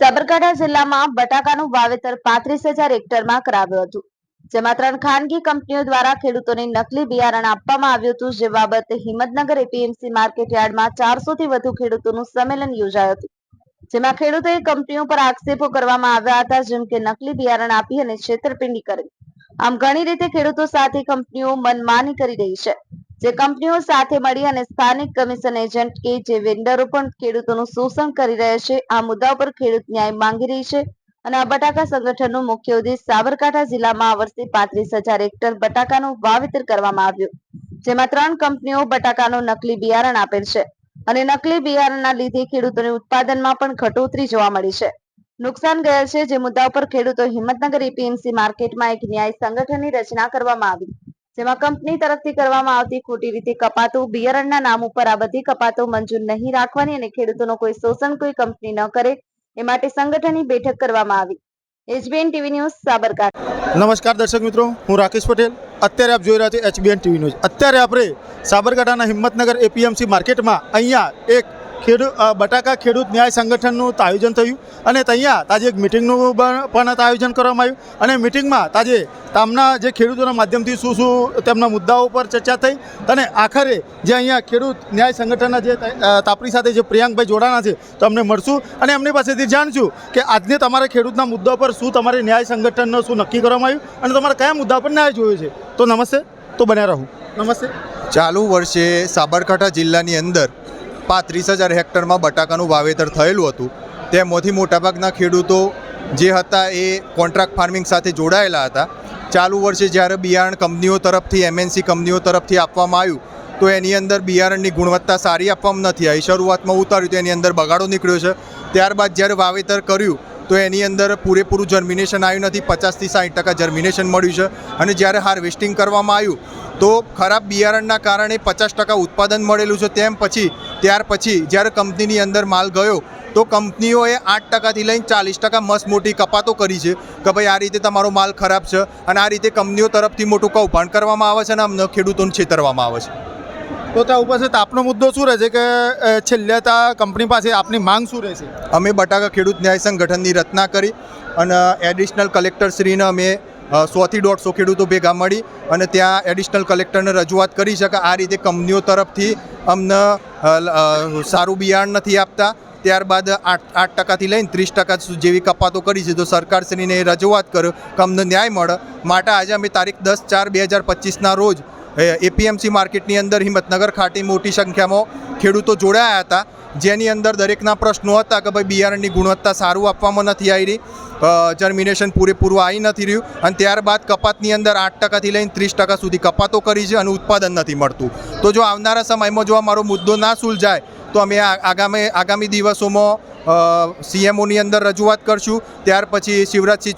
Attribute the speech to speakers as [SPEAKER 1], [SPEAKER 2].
[SPEAKER 1] સાબરકાંઠા જિલ્લામાં બટાકાનું વાવેતર પાંત્રીસ હજાર હેક્ટરમાં કરાવ્યું હતું. જેમાં ત્રણ ખાનગી કંપનીઓ દ્વારા ખેડૂતોને નકલી બિયારણ આપવામાં આવ્યું હતું. જે બાબતે હિંમતનગર એપીએમસી માર્કેટ યાર્ડમાં ચારસો થી વધુ ખેડૂતોનું સંમેલન યોજાયું હતું. જેમાં ખેડૂતોએ કંપનીઓ પર આક્ષેપો કરવામાં આવ્યા હતા, જેમ કે નકલી બિયારણ આપી અને છેતરપિંડી કરી. આમ ઘણી રીતે ખેડૂતો સાથે કંપનીઓ મનમાની કરી રહી છે. જે કંપનીઓ સાથે મળી અને સ્થાનિક કમિશન એજન્ટ કે જે વેન્ડરો પણ ખેડૂતોનું શોષણ કરી રહ્યા છે, આ મુદ્દા પર ખેડૂત ન્યાય માંગી રહી છે અને આ બટાકા સંગઠનનો મુખ્ય ઉદ્દેશ સાબરકાંઠા જિલ્લામાં આ વર્ષે પાંત્રીસ હજાર હેક્ટર બટાકાનું વાવેતર કરવામાં આવ્યું, જેમાં ત્રણ કંપનીઓ બટાકાનું નકલી બિયારણ આપેલ છે અને નકલી બિયારણના લીધે ખેડૂતોને ઉત્પાદનમાં પણ ઘટોતરી જોવા મળી છે. નુકસાન ગયેલ છે, જે મુદ્દા ઉપર ખેડૂતો હિંમતનગર એપીએમસી માર્કેટમાં એક ન્યાય સંગઠનની રચના કરવામાં આવી. જેમાં કંપની તરફથી કરવામાં આવતી ખોટી રીતે કપાતું, બિયારણના નામ ઉપર આ બધી કપાતો મંજૂર નહીં રાખવાની અને ખેડૂતોનો કોઈ શોષણ કોઈ કંપની ન કરે એ માટે સંગઠનની બેઠક કરવામાં આવી. HBN TV news, Sabarkantha.
[SPEAKER 2] નમસ્કાર દર્શક મિત્રો, હું રાકેશ પટેલ. અત્યારે આપ જોઈ રહ્યા છો એચબીએન ટીવી ન્યૂઝ. અત્યારે આપણે સાબરકાંઠાના હિંમતનગર એપીએમસી માર્કેટમાં અહીંયા એક ખેડૂત બટાકા ખેડૂત ન્યાય સંગઠનનું આયોજન થયું અને ત્યાં તાજે એક મિટિંગનું પણ પણ આયોજન કરવામાં આવ્યું અને મિટિંગમાં તાજે તામના જે ખેડૂતોના માધ્યમથી શું શું તેમના મુદ્દાઓ પર ચર્ચા થઈ અને આખરે જે અહીંયા ખેડૂત ન્યાય સંગઠનના જે અ, તાપરી સાથે જે પ્રિયાંકભાઈ જોડાણા છે તો અમને મળશું અને એમની પાસેથી જાણશું કે આજને તમારે ખેડૂતના મુદ્દા પર શું તમારે ન્યાય સંગઠનનો શું નક્કી કરવામાં આવ્યું અને તમારે કયા મુદ્દા પર ન્યાય જોયો છે. તો નમસ્તે તો બન્યા રહું. નમસ્તે.
[SPEAKER 3] ચાલુ વર્ષે સાબરકાંઠા જિલ્લાની અંદર પાંત્રીસ હજાર હેક્ટરમાં બટાકાનું વાવેતર થયેલું હતું. તેમાંથી મોટાભાગના ખેડૂતો જે હતા એ કોન્ટ્રાક્ટ ફાર્મિંગ સાથે જોડાયેલા હતા. ચાલુ વર્ષે જ્યારે બિયારણ કંપનીઓ તરફથી એમએનસી કંપનીઓ તરફથી આપવામાં આવ્યું, તો એની અંદર બિયારણની ગુણવત્તા સારી આપવામાં નથી આવી. શરૂઆતમાં ઉતાર્યું, તો એની અંદર બગાડો નીકળ્યો છે. ત્યારબાદ જ્યારે વાવેતર કર્યું તો એની અંદર પૂરેપૂરું જર્મિનેશન આવ્યું નથી. પચાસથી સાઠ ટકા જર્મિનેશન મળ્યું છે. અને જ્યારે હાર્વેસ્ટિંગ કરવામાં આવ્યું, તો ખરાબ બિયારણના કારણે પચાસ ટકા ઉત્પાદન મળેલું છે. તેમ પછી, ત્યાર પછી જ્યારે કંપનીની અંદર માલ ગયો, તો કંપનીઓએ આઠ ટકાથી લઈને ચાલીસ ટકા મસ્ત મોટી કપાતો કરી છે કે ભાઈ આ રીતે તમારો માલ ખરાબ છે. અને આ રીતે કંપનીઓ તરફથી મોટું કૌભાંડ કરવામાં આવે છે અને અમને ખેડૂતોને છેતરવામાં આવે છે.
[SPEAKER 2] તો ત્યાં ઉપર છે, તો આપનો મુદ્દો શું રહેશે કે છેલ્લે ત્યાં કંપની પાસે આપની માંગ શું રહેશે
[SPEAKER 3] અમે બટાકા ખેડૂત ન્યાય સંગઠનની રચના કરી અને એડિશનલ કલેક્ટરશ્રીને અમે સોથી દોઢસો ખેડૂતો ભેગા મળી અને ત્યાં એડિશનલ કલેક્ટરને રજૂઆત કરી છે આ રીતે કંપનીઓ તરફથી અમને સારું બિયારણ નથી આપતા. ત્યારબાદ આઠ આઠ ટકાથી લઈને ત્રીસ ટકા જેવી કપાતો કરી છે. તો સરકારશ્રીને રજૂઆત કર્યો કે અમને ન્યાય મળે, માટે આજે અમે તારીખ દસ ચાર બે હજાર પચીસના રોજ એપીએમસી માર્કેટની અંદર હિંમતનગર ખાટી મોટી સંખ્યામાં ખેડૂતો જોડાયા હતા. જેની અંદર દરેકના પ્રશ્નો હતા કે ભાઈ બિયારણની ગુણવત્તા સારું આપવામાં નથી આવી રહી. જર્મિનેશન પૂરેપૂરું આવી નથી રહ્યું. અને ત્યારબાદ કપાતની અંદર આઠ ટકાથી લઈને ત્રીસ ટકા સુધી કપાતો કરી છે અને ઉત્પાદન નથી મળતું. તો જો આવનારા સમયમાં જો અમારો મારો મુદ્દો ના સુલઝાય, તો અમે આગામી આગામી દિવસોમાં સીએમઓની અંદર રજૂઆત કરશું. ત્યાર પછી શિવરાજસિંહ